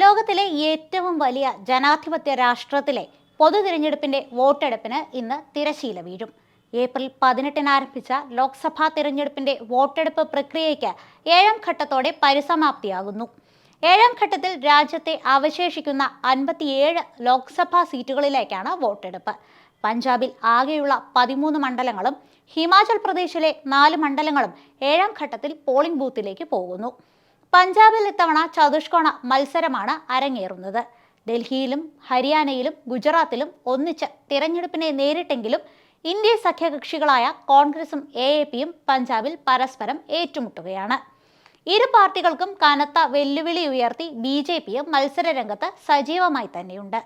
ലോകത്തിലെ ഏറ്റവും വലിയ ജനാധിപത്യ രാഷ്ട്രത്തിലെ പൊതു തിരഞ്ഞെടുപ്പിന്റെ വോട്ടെടുപ്പിന് ഇന്ന് തിരശീല വീഴും. ഏപ്രിൽ പതിനെട്ടിന് ആരംഭിച്ച ലോക്സഭാ തിരഞ്ഞെടുപ്പിന്റെ വോട്ടെടുപ്പ് പ്രക്രിയയ്ക്ക് ഏഴാം ഘട്ടത്തോടെ പരിസമാപ്തിയാകുന്നു. ഏഴാം ഘട്ടത്തിൽ രാജ്യത്തെ അവശേഷിക്കുന്ന അൻപത്തിയേഴ് ലോക്സഭാ സീറ്റുകളിലേക്കാണ് വോട്ടെടുപ്പ്. പഞ്ചാബിൽ ആകെയുള്ള പതിമൂന്ന് മണ്ഡലങ്ങളും ഹിമാചൽ പ്രദേശിലെ നാല് മണ്ഡലങ്ങളും ഏഴാം ഘട്ടത്തിൽ പോളിംഗ് ബൂത്തിലേക്ക് പോകുന്നു. പഞ്ചാബിൽ ഇത്തവണ ചതുഷ്കോണ മത്സരമാണ് അരങ്ങേറുന്നത്. ഡൽഹിയിലും ഹരിയാനയിലും ഗുജറാത്തിലും ഒന്നിച്ച് തിരഞ്ഞെടുപ്പിനെ നേരിട്ടെങ്കിലും ഇന്ത്യ സഖ്യകക്ഷികളായ കോൺഗ്രസും എ എ പിയും പഞ്ചാബിൽ പരസ്പരം ഏറ്റുമുട്ടുകയാണ്. ഇരു പാർട്ടികൾക്കും കനത്ത വെല്ലുവിളി ഉയർത്തി ബി ജെ പിയും മത്സരരംഗത്ത് സജീവമായി തന്നെയുണ്ട്.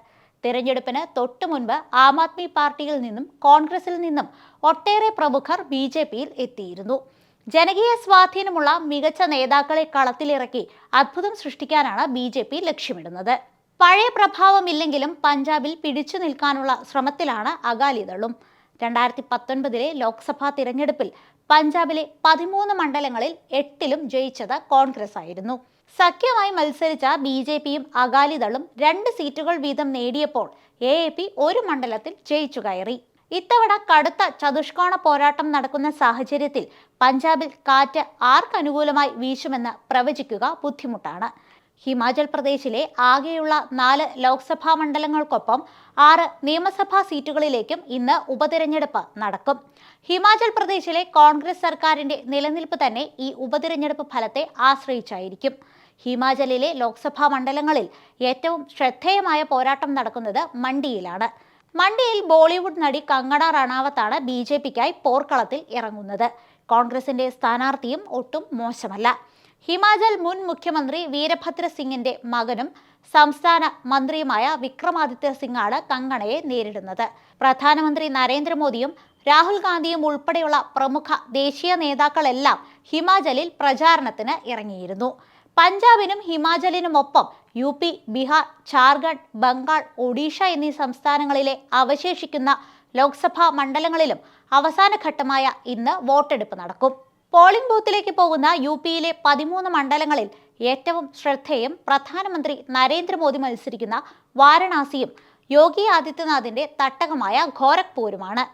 തിരഞ്ഞെടുപ്പിന് തൊട്ടു മുൻപ് ആം ആദ്മി പാർട്ടിയിൽ നിന്നും കോൺഗ്രസിൽ നിന്നും ഒട്ടേറെ പ്രമുഖർ ബി ജെ പിയിൽ എത്തിയിരുന്നു. ജനകീയ സ്വാധീനമുള്ള മികച്ച നേതാക്കളെ കളത്തിലിറക്കി അത്ഭുതം സൃഷ്ടിക്കാനാണ് ബി ജെ പി ലക്ഷ്യമിടുന്നത്. പഴയ പ്രഭാവമില്ലെങ്കിലും പഞ്ചാബിൽ പിടിച്ചു നിൽക്കാനുള്ള ശ്രമത്തിലാണ് അകാലിദളും രണ്ടായിരത്തി പത്തൊൻപതിലെ ലോക്സഭാ തിരഞ്ഞെടുപ്പിൽ പഞ്ചാബിലെ പതിമൂന്ന് മണ്ഡലങ്ങളിൽ എട്ടിലും ജയിച്ചത് കോൺഗ്രസ് ആയിരുന്നു. സഖ്യമായി മത്സരിച്ച ബി ജെ പിയും അകാലിദളും രണ്ട് സീറ്റുകൾ വീതം നേടിയപ്പോൾ എ ഒരു മണ്ഡലത്തിൽ ജയിച്ചു കയറി. ഇത്തവണ കടുത്ത ചതുഷ്കോണ പോരാട്ടം നടക്കുന്ന സാഹചര്യത്തിൽ പഞ്ചാബിൽ കാറ്റ് ആർക്കനുകൂലമായി വീശുമെന്ന് പ്രവചിക്കുക ബുദ്ധിമുട്ടാണ്. ഹിമാചൽ പ്രദേശിലെ ആകെയുള്ള നാല് ലോക്സഭാ മണ്ഡലങ്ങൾക്കൊപ്പം ആറ് നിയമസഭാ സീറ്റുകളിലേക്കും ഇന്ന് ഉപതിരഞ്ഞെടുപ്പ് നടക്കും. ഹിമാചൽ പ്രദേശിലെ കോൺഗ്രസ് സർക്കാരിന്റെ നിലനിൽപ്പ് തന്നെ ഈ ഉപതിരഞ്ഞെടുപ്പ് ഫലത്തെ ആശ്രയിച്ചായിരിക്കും. ഹിമാചലിലെ ലോക്സഭാ മണ്ഡലങ്ങളിൽ ഏറ്റവും ശ്രദ്ധേയമായ പോരാട്ടം നടക്കുന്നത് മണ്ഡിയിലാണ്. മണ്ഡിയിൽ ബോളിവുഡ് നടി കങ്കണ റണാവത്താണ് ബി ജെ പിക്കായി പോർക്കളത്തിൽ ഇറങ്ങുന്നത്. കോൺഗ്രസിന്റെ സ്ഥാനാർത്ഥിയും ഒട്ടും മോശമല്ല. ഹിമാചൽ മുൻ മുഖ്യമന്ത്രി വീരഭദ്ര സിംഗിന്റെ മകനും സംസ്ഥാന മന്ത്രിയുമായ വിക്രമാദിത്യ സിംഗാണ് കങ്കണയെ നേരിടുന്നത്. പ്രധാനമന്ത്രി നരേന്ദ്രമോദിയും രാഹുൽ ഗാന്ധിയും ഉൾപ്പെടെയുള്ള പ്രമുഖ ദേശീയ നേതാക്കളെല്ലാം ഹിമാചലിൽ പ്രചാരണത്തിന് ഇറങ്ങിയിരുന്നു. പഞ്ചാബിനും ഹിമാചലിനുമൊപ്പം യു പി ബീഹാർ ജാർഖണ്ഡ് ബംഗാൾ ഒഡീഷ എന്നീ സംസ്ഥാനങ്ങളിലെ അവശേഷിക്കുന്ന ലോക്സഭാ മണ്ഡലങ്ങളിലും അവസാന ഘട്ടമായ ഇന്ന് വോട്ടെടുപ്പ് നടക്കും. പോളിംഗ് ബൂത്തിലേക്ക് പോകുന്ന യു പിയിലെ പതിമൂന്ന് മണ്ഡലങ്ങളിൽ ഏറ്റവും ശ്രദ്ധേയം പ്രധാനമന്ത്രി നരേന്ദ്രമോദി മത്സരിക്കുന്ന വാരണാസിയും യോഗി ആദിത്യനാഥിന്റെ തട്ടകമായ ഘോരഖ്പൂരുമാണ്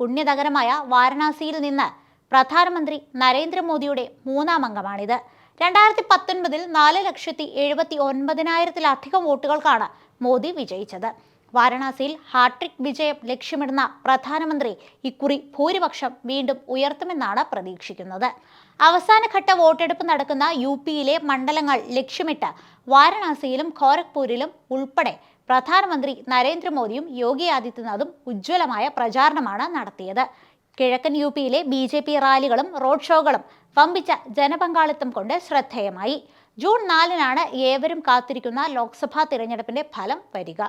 പുണ്യനഗരമായ വാരണാസിയിൽ നിന്ന് പ്രധാനമന്ത്രി നരേന്ദ്രമോദിയുടെ മൂന്നാം അംഗമാണിത്. രണ്ടായിരത്തി പത്തൊൻപതിൽ നാല് ലക്ഷത്തി എഴുപത്തി ഒൻപതിനായിരത്തിലധികം വോട്ടുകൾക്കാണ് മോദി വിജയിച്ചത്. വാരണാസിയിൽ ഹാട്രിക് വിജയം ലക്ഷ്യമിടുന്ന പ്രധാനമന്ത്രി ഇക്കുറി ഭൂരിപക്ഷം വീണ്ടും ഉയർത്തുമെന്നാണ് പ്രതീക്ഷിക്കുന്നത്. അവസാനഘട്ട വോട്ടെടുപ്പ് നടക്കുന്ന യു പിയിലെ മണ്ഡലങ്ങൾ ലക്ഷ്യമിട്ട് വാരണാസിയിലും ഖോരഗ്പൂരിലും ഉൾപ്പെടെ പ്രധാനമന്ത്രി നരേന്ദ്രമോദിയും യോഗി ആദിത്യനാഥും ഉജ്ജ്വലമായ പ്രചാരണമാണ് നടത്തിയത്. കിഴക്കൻ യു പിയിലെ ബി ജെ പി റാലികളും റോഡ് ഷോകളും വമ്പിച്ച ജനപങ്കാളിത്തം കൊണ്ട് ശ്രദ്ധേയമായി. ജൂൺ നാലിനാണ് ഏവരും കാത്തിരിക്കുന്ന ലോക്സഭാ തിരഞ്ഞെടുപ്പിന്റെ ഫലം വരിക.